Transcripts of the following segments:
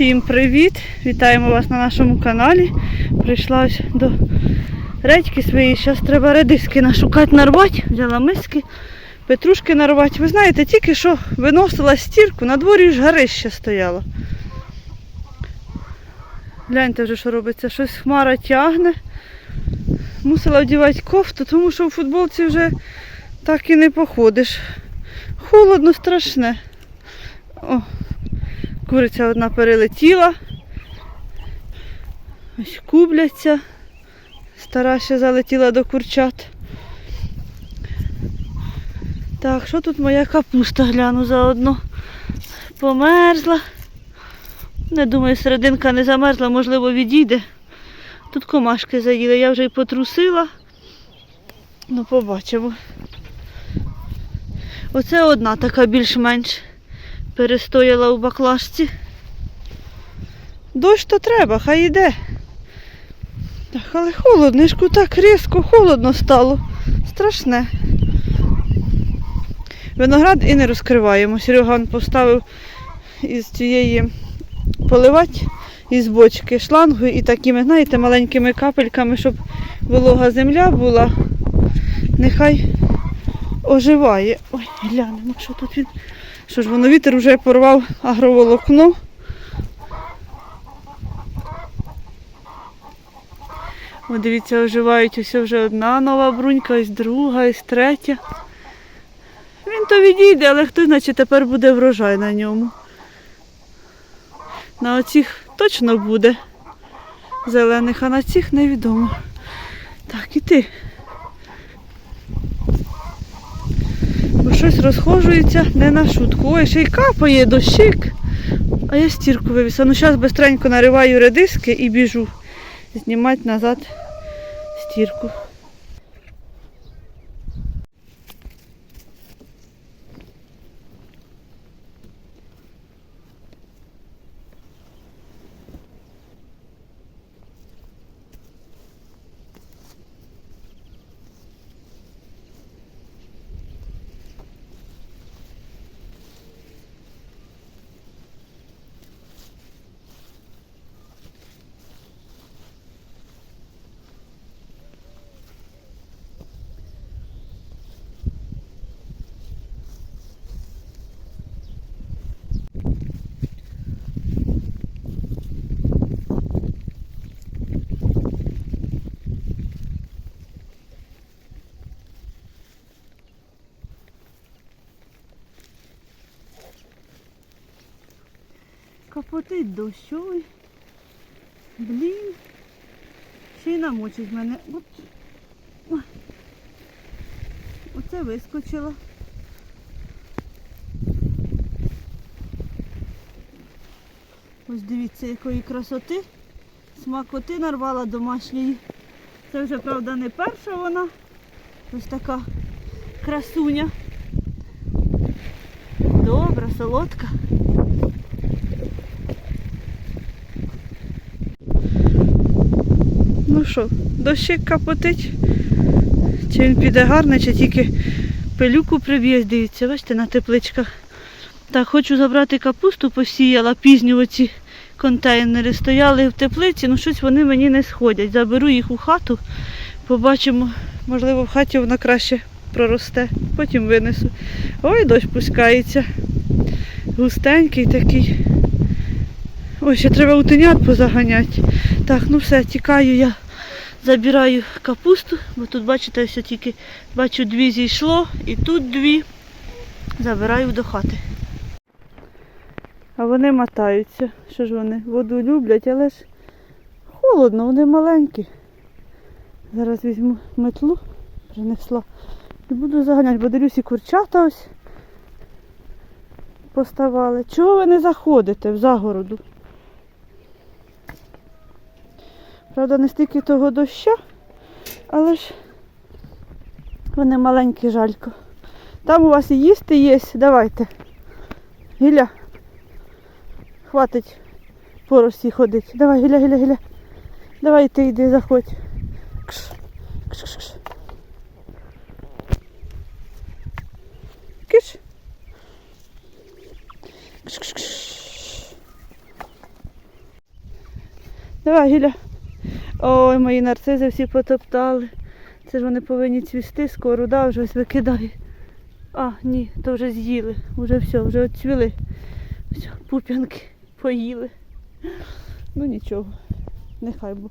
Всім привіт! Вітаємо вас на нашому каналі. Прийшла ось до редьки своєї. Зараз треба редиски нашукати, нарвати. Взяла миски, петрушки нарвати. Ви знаєте, тільки що виносила стірку, на дворі ж горище стояло. Гляньте вже, що робиться. Щось хмара тягне. Мусила вдівати кофту, тому що в футболці вже так і не походиш. Холодно, страшне. О, Куриця одна перелетіла. Ось кубляться. Стара ще залетіла до курчат. Так, що тут моя капуста гляну заодно? Померзла. Не думаю, серединка не замерзла, можливо, відійде. Тут комашки заїли, я вже й потрусила. Ну, побачимо. Оце одна така більш-менш перестояла у баклажці. Дощ то треба, хай йде. Так, але холодно, так різко холодно стало. Страшне. Виноград і не розкриваємо. Сереган поставив із цієї поливати із бочки шлангою і такими, знаєте, маленькими капельками, щоб волога земля була. Нехай оживає. Ой, глянемо, що тут він. Що ж воно вітер вже порвав агроволокно. О, дивіться, оживають ось вже одна нова брунька, ось друга, ось третя. Він то відійде, але хто значить тепер буде врожай на ньому. На оцих точно буде зелених, а на цих невідомо. Так, і ти. Щось розхожується не на шутку. Ой, ще й капає дощик. А я стірку вивісила. Ну зараз бистренько нариваю редиски і біжу знімати назад стірку. Капотить дощовий. Блін. Ще й намочить мене. От. Оце вискочила. Ось дивіться, якої красоти. Смакоти нарвала домашньої. Це вже, правда, не перша вона. Ось така красуня. Добра, солодка. Що, дощик капотить. Чи він піде гарно, чи тільки пилюку приб'є, дивіться, бачите, на тепличках. Так, хочу забрати капусту, посіяла пізню оці контейнери. Стояли в теплиці, ну щось вони мені не сходять. Заберу їх у хату, побачимо, можливо, в хаті вона краще проросте. Потім винесу. Ой, дощ пускається. Густенький такий. Ой, ще треба утенят позаганяти. Так, ну все, тікаю я. Забираю капусту, бо тут, бачите, ось тільки бачу дві зійшло і тут дві. Забираю до хати. А вони мотаються. Що ж вони? Воду люблять, але ж холодно, вони маленькі. Зараз візьму метлу, принесла. І буду заганяти, бо дивлюсь і курчата ось поставали. Чого ви не заходите в загороду? Правда, не стільки того доща, але ж вони маленькі жалько. Там у вас і їсти є, давайте. Гіля, хватить по росі ходить. Давай, гіля, гіля, гіля. Давай ти йди, заходь. Кш, кш, кш, кш. Киш. Кш, кш, кш. Давай, Гіля. Ой, мої нарцизи всі потоптали. Це ж вони повинні цвісти скоро, да, вже ось викидаю. А, ні, то вже з'їли. Вже все, вже оцвіли. Все, пуп'янки поїли. Ну нічого, нехай бо.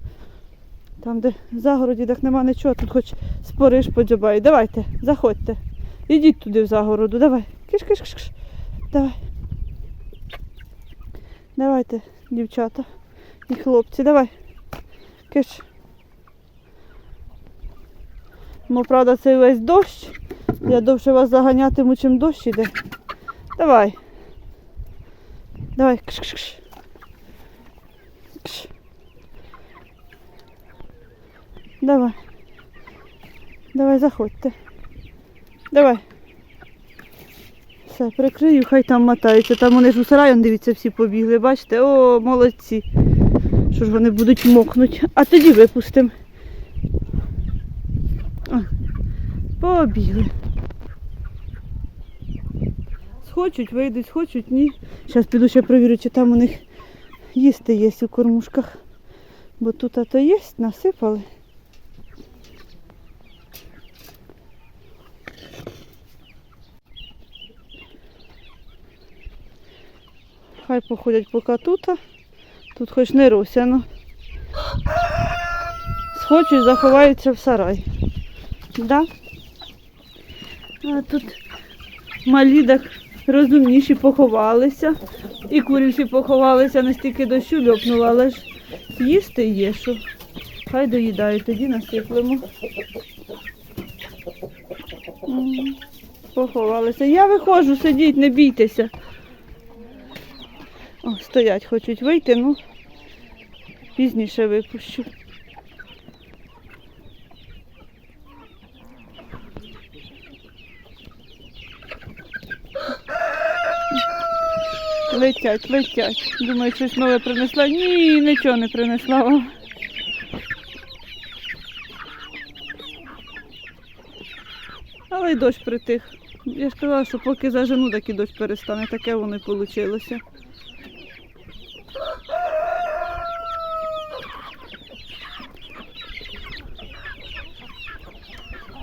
Там, де в загороді, так нема нічого, тут хоч спориш подзюбай. Давайте, заходьте. Ідіть туди в загороду, давай. Киш, киш, киш, киш. Давай. Давайте, дівчата і хлопці, давай. Киш. Ну, правда, це весь дощ. Я довше вас заганятиму, чим дощ іде. Давай. Давай. Кш, кш, кш. Кш. Давай. Давай, заходьте. Давай. Все, прикрию, хай там мотаються. Там вони ж у сарай, дивіться, всі побігли. Бачите? О, молодці. Що ж вони будуть мокнуть. А тоді випустимо. Побігли. Схочуть, вийдуть, схочуть, ні. Зараз піду ще перевірю, чи там у них їсти є у кормушках. Бо тут а то є, насипали. Хай походять поки тут. Тут хоч не росяно. Схочуть, заховаються в сарай. Да? А тут малі так розумніші поховалися. І курівці поховалися, настільки дощу льопнуло, але ж їсти є що. Хай доїдають, тоді насиплемо. Поховалися. Я виходжу, сидіть, не бійтеся. О, стоять, хочуть вийти, ну пізніше випущу. Летять, летять. Думаю, щось нове принесла. Ні, нічого не принесла вам. Але й дощ притих. Я ж казала, що поки зажену, так і дощ перестане. Таке воно й вийшло.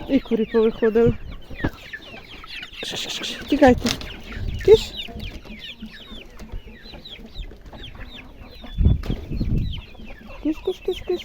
І курі повиходили. Тікайте. Тиш. Киш, киш, киш, киш.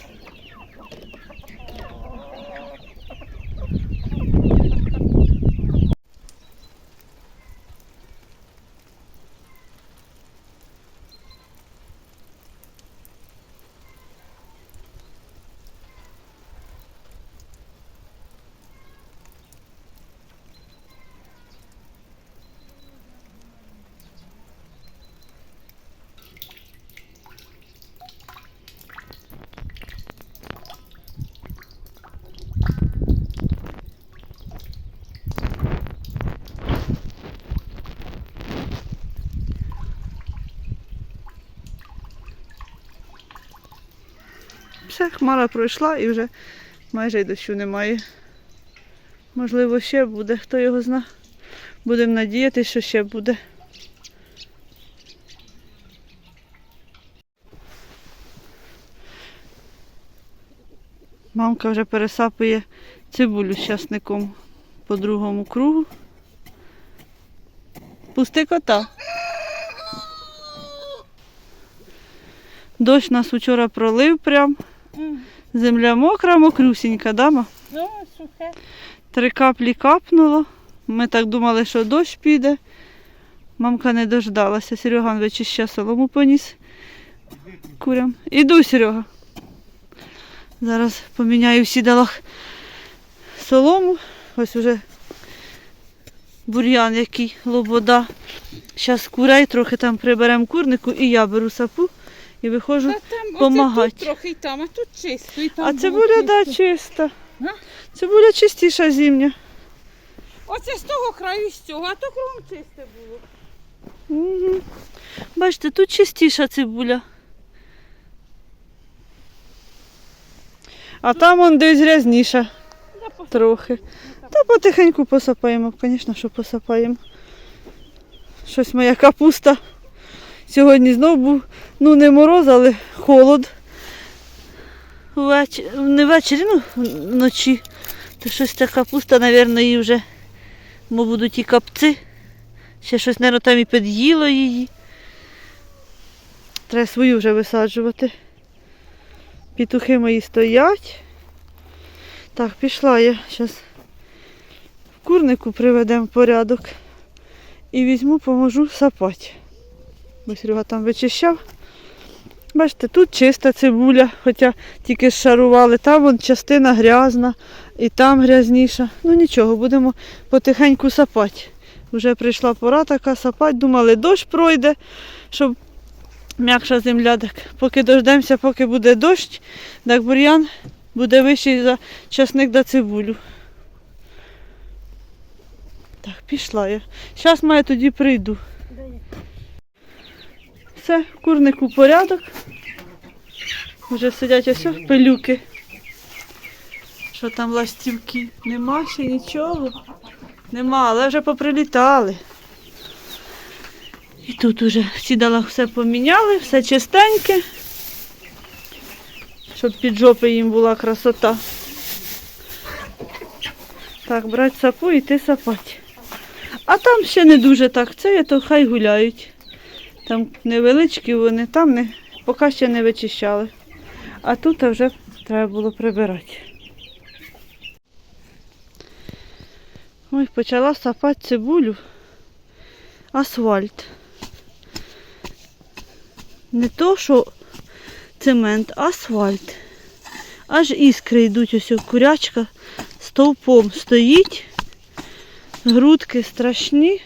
Все, хмара пройшла і вже майже й дощу немає. Можливо, ще буде, хто його зна. Будемо надіятися, що ще буде. Мамка вже пересапує цибулю з часником по другому кругу. Пусти кота. Дощ нас вчора пролив прям. Земля мокра, мокрюсінька, да, ма? Ну, сухе. Три каплі капнуло. Ми так думали, що дощ піде. Мамка не дождалася. Сереган вичища солому поніс курям. Іду, Серега. Зараз поміняю в сідалах солому. Ось уже бур'ян який, лобода. Зараз курей трохи там приберемо курнику і я беру сапу і виходжу. Оце тут трохи там, а тут чисто. І там А цибуля, да, чисто. чиста. А? Цибуля чистіша зимня. Оце з того краю і з цього, а то кругом чисте було. Угу. Бачите, тут чистіша цибуля. А там он десь грязніша трохи. Та потихеньку посапаємо, звісно, що посапаємо. Щось моя капуста. Сьогодні знов був, ну не мороз, але холод. ввечері, не ввечері, ну вночі. То щось ця капуста, мабуть, її вже, бо будуть і капці. Ще щось, мабуть, там і під'їло її. Треба свою вже висаджувати. Петухи мої стоять. Так, пішла я. Зараз в курнику приведемо в порядок. І візьму, поможу сапати. Бо Серега там вичищав. Бачите, тут чиста цибуля, хоча тільки шарували, там вон частина грязна і там грязніша. Ну нічого, будемо потихеньку сапати. Вже прийшла пора така сапати, думали, дощ пройде, щоб м'якша земля. Так поки дождемося, поки буде дощ, так бур'ян буде вищий за часник да цибулю. Так, пішла я. Зараз маю тоді прийду. Все, в курнику порядок. Вже сидять ось пилюки. Що там ластівки? Нема ще нічого. Нема, але вже поприлітали. І тут уже сідала все поміняли, все чистеньке. Щоб під жопи їм була красота. Так, брати сапу і йти сапати. А там ще не дуже так. Це є, то хай гуляють. Там невеличкі вони, там не, поки ще не вичищали. А тут вже треба було прибирати. Ой, почала сапати цибулю. Асфальт. Не то, що цемент, асфальт. Аж іскри йдуть, ось курячка стовпом стоїть. Грудки страшні.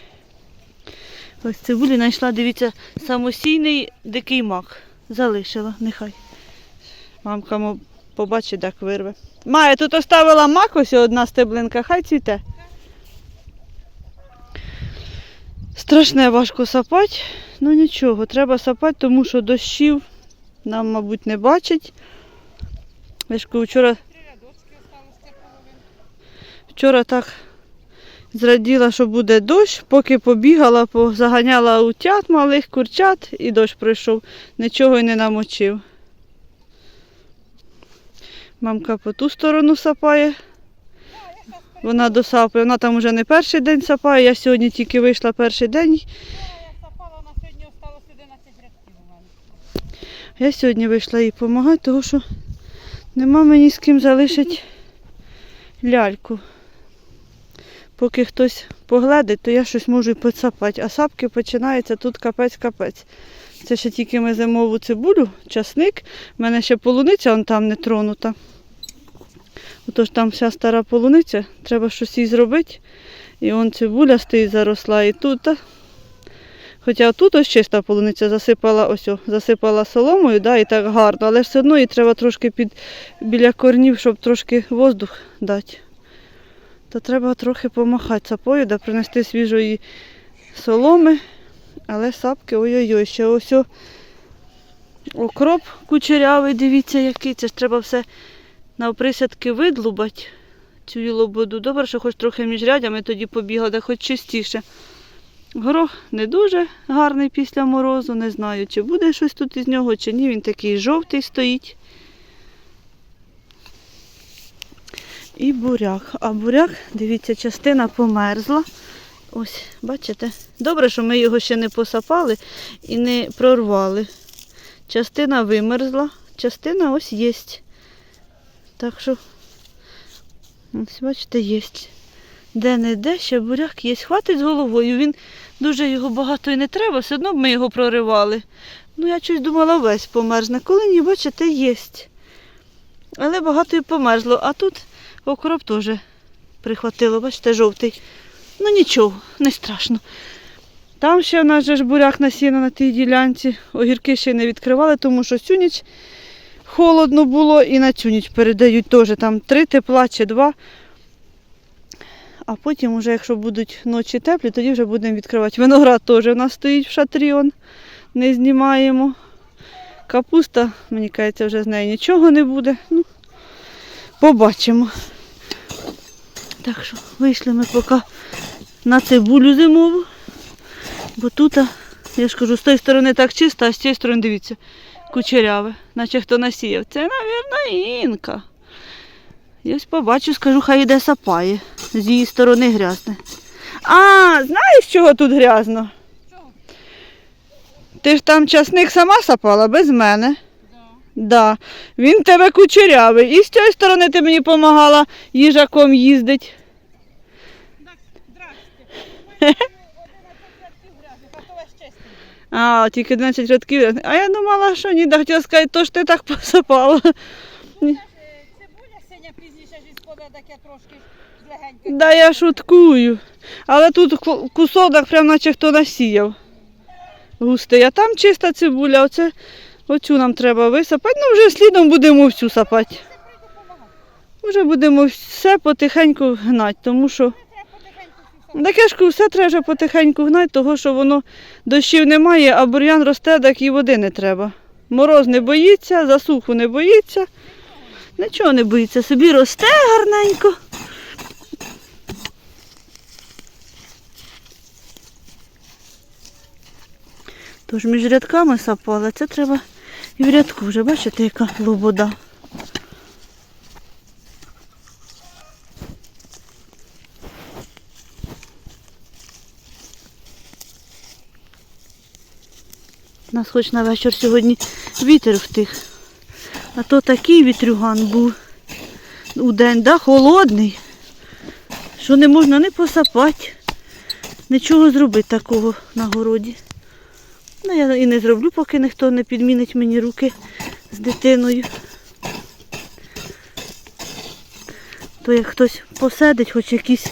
Ось цибулі знайшла, дивіться, самосійний дикий мак. Залишила, нехай. Мамка побачить, як вирве. Має, тут оставила мак, ось одна стеблинка, хай цвіте. Страшне важко сапати, ну нічого, треба сапати, тому що дощів нам, мабуть, не бачить. Я ж кажу, вчора, вчора так зраділа, що буде дощ, поки побігала, заганяла утят малих курчат і дощ прийшов, нічого й не намочив. Мамка по ту сторону сапає. Вона досапає, вона там вже не перший день сапає, я сьогодні тільки вийшла перший день. Я сапала на сьогодні осталось 11 рядків у мене. Я сьогодні вийшла їй допомагати, тому що нема мені з ким залишити ляльку. Поки хтось поглядить, то я щось можу і поцапати. А сапки починаються тут капець-капець. Це ще тільки ми зимову цибулю, часник. У мене ще полуниця он там не тронута. Отож там вся стара полуниця, треба щось їй зробити. І он цибуля стоїть заросла і тут. Хоча тут ось чиста полуниця засипала ось, о, засипала соломою, да, і так гарно, але все одно їй треба трошки під, біля корнів, щоб трошки воздух дати. То треба трохи помахати сапою, да принести свіжої соломи, але сапки ой-ой-ой, ще ось окроп кучерявий, дивіться який. Це ж треба все навприсядки видлубати цю лободу. Добре, що хоч трохи між рядями тоді побігла, де хоч чистіше. Горох не дуже гарний після морозу, не знаю, чи буде щось тут із нього, чи ні. Він такий жовтий стоїть. І буряк. А буряк, дивіться, частина померзла. Ось, бачите? Добре, що ми його ще не посапали і не прорвали. Частина вимерзла, частина ось є. Так що, ось, бачите, є. Де-не-де ще буряк є. Хватить з головою. Він дуже його багато і не треба, все одно б ми його проривали. Ну, я щось думала, весь померзне. Коли ні, бачите, є. Але багато і померзло. А тут окроп теж прихватило, бачите, жовтий. Ну нічого, не страшно. Там ще в нас же ж буряк насіяно на тій ділянці. Огірки ще не відкривали, тому що цю ніч холодно було і на цю ніч передають теж там три тепла чи два. А потім, уже, якщо будуть ночі теплі, тоді вже будемо відкривати. Виноград теж у нас стоїть в шатрі, он, не знімаємо. Капуста, мені кажеться, вже з нею нічого не буде. Ну, побачимо. Так що вийшли ми поки на цибулю зимову. Бо тут, я ж кажу, з тої сторони так чисто, а з цієї сторони дивіться. кучеряве, наче хто насіяв. Це, мабуть, інка. Я ось побачу, скажу, хай іде сапає. З її сторони грязне. А, знаєш, чого тут грязно? Ти ж там часник сама сапала без мене. Да. Він тебе кучерявий. І з цієї сторони ти мені допомагала їжаком їздить. Так, здрасте. Ми 11 рядків грязних, а тільки 11 рядків. А я думала, що ні, да хотіла сказати, то ж ти так посапала. Цибуля синя пізніше ж із поля таке трошки легеньке. Да я шуткую. Але тут ку- кусок, так прям наче хто насіяв. Густий. А там чиста цибуля, оце, оцю нам треба висапати. Ну, вже слідом будемо всю сапати. Вже будемо все потихеньку гнати, тому що. Ж кажу, все треба вже потихеньку гнати, того що воно дощів немає, а бур'ян росте, так і води не треба. Мороз не боїться, засуху не боїться. Нічого не боїться, собі росте гарненько. Тож між рядками сапали, це треба і в рядку вже, бачите, яка лобода. Нас хоч на вечір сьогодні вітер втих. А то такий вітрюган був у день, да, холодний, що не можна не посапати, нічого зробити такого на городі. Ну, я і не зроблю, поки ніхто не підмінить мені руки з дитиною. То як хтось посидить хоч якийсь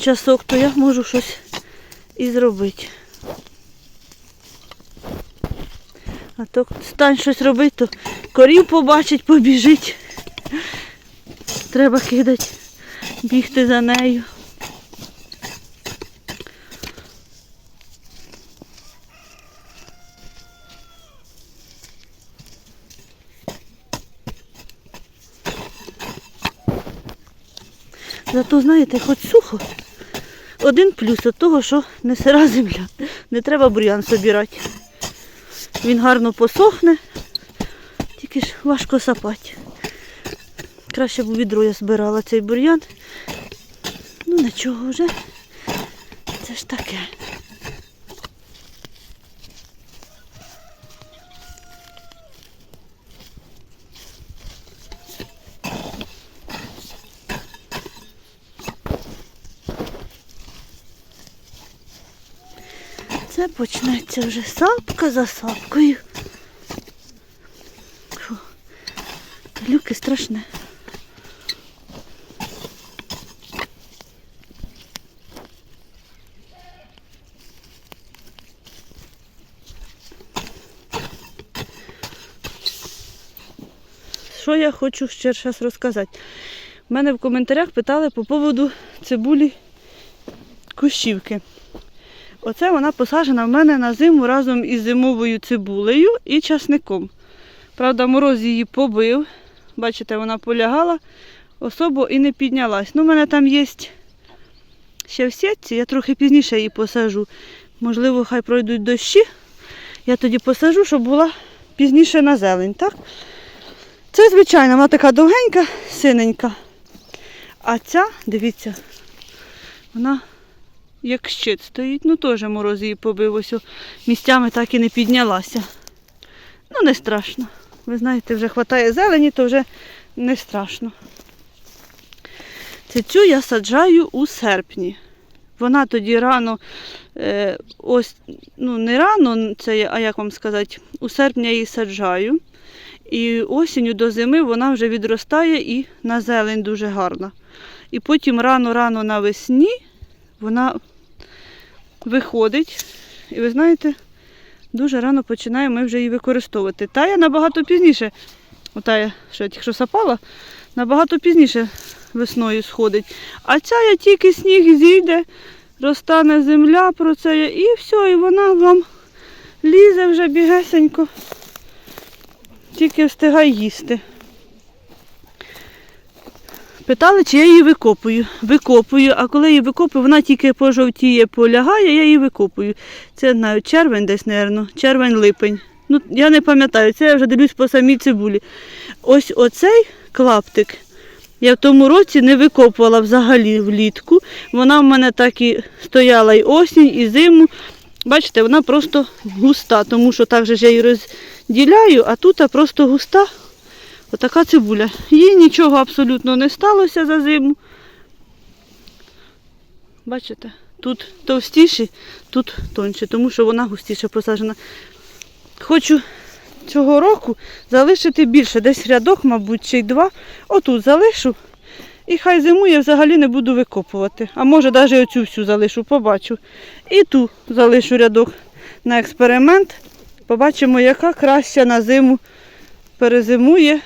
часок, то я можу щось і зробити. А то стань щось робити, то корів побачить, побіжить. Треба кидати, бігти за нею. Зато, знаєте, хоч сухо. Один плюс від того, що не сира земля. Не треба бур'ян собирати. Він гарно посохне, тільки ж важко сапати. Краще б у відро я збирала цей бур'ян. Ну нічого вже. Це ж таке. Це почнеться вже сапка за сапкою. Фу. Люки страшне. Що я хочу ще раз розказати? У мене в коментарях питали по поводу цибулі кущівки. Оце вона посаджена в мене на зиму разом із зимовою цибулею і часником. Правда, мороз її побив. Бачите, вона полягала, особо і не піднялась. Ну, у мене там є ще в сітці, я трохи пізніше її посажу. Можливо, хай пройдуть дощі. Я тоді посажу, щоб була пізніше на зелень, так? Це, звичайно, вона така довгенька, синенька. А ця, дивіться, вона як щит стоїть, ну теж мороз її побив, ось місцями так і не піднялася. Ну, не страшно. Ви знаєте, вже вистачає зелені, то вже не страшно. Цю я саджаю у серпні. Вона тоді рано, е, ось, ну не рано, це, а як вам сказати, у серпні я її саджаю. І осінню до зими вона вже відростає і на зелень дуже гарна. І потім рано-рано навесні вона виходить. І ви знаєте, дуже рано починаємо ми вже її використовувати. Та я набагато пізніше, ота я, що я тільки що сапала, набагато пізніше весною сходить. А ця я тільки сніг зійде, розтане земля про це є, і все, і вона вам лізе вже бігесенько. Тільки встигай їсти. Питали, чи я її викопую. Викопую, а коли її викопую, вона тільки пожовтіє, полягає, я її викопую. Це знаю, червень десь, мабуть, червень-липень. Ну, я не пам'ятаю, це я вже дивлюсь по самій цибулі. Ось оцей клаптик я в тому році не викопувала взагалі влітку. Вона в мене так і стояла і осінь, і зиму. Бачите, вона просто густа, тому що так же ж я її розділяю, а тут просто густа. Отака цибуля. Їй нічого абсолютно не сталося за зиму. Бачите, тут товстіше, тут тоньше, тому що вона густіше посаджена. Хочу цього року залишити більше, десь рядок, мабуть, чи два. Отут залишу. І хай зимує взагалі не буду викопувати. А може навіть оцю всю залишу, побачу. І ту залишу рядок на експеримент. Побачимо, яка краща на зиму перезимує.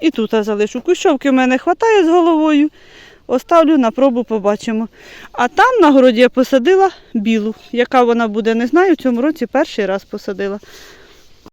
І тут залишу. Кущовки в мене вистачає з головою. Оставлю на пробу, побачимо. А там на городі я посадила білу. Яка вона буде, не знаю. В цьому році перший раз посадила.